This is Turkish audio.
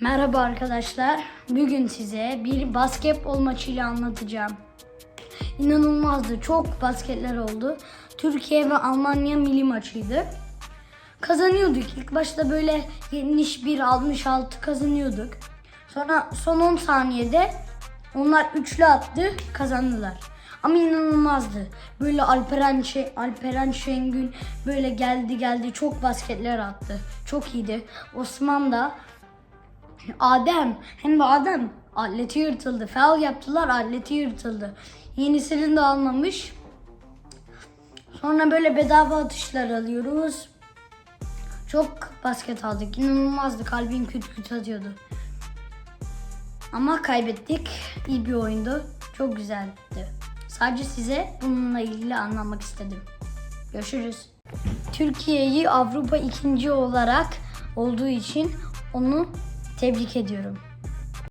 Merhaba arkadaşlar. Bugün size bir basketbol maçıyla anlatacağım. İnanılmazdı. Çok basketler oldu. Türkiye ve Almanya milli maçıydı. Kazanıyorduk. İlk başta böyle 71-66 kazanıyorduk. Sonra son 10 saniyede onlar üçlü attı, kazandılar. Ama inanılmazdı. Böyle Alperen, Şe- Alperen Şengün böyle geldi geldi çok basketler attı. Çok iyiydi. Osman da Adem hem de Adem atleti yırtıldı. Foul yaptılar atleti yırtıldı. Yenisini de almamış. Sonra böyle bedava atışlar alıyoruz. Çok basket aldık. İnanılmazdı. Kalbim küt küt atıyordu. Ama kaybettik. İyi bir oyundu. Çok güzeldi. Sadece size bununla ilgili anlatmak istedim. Görüşürüz. Türkiye'yi Avrupa ikinci olarak olduğu için onu tebrik ediyorum.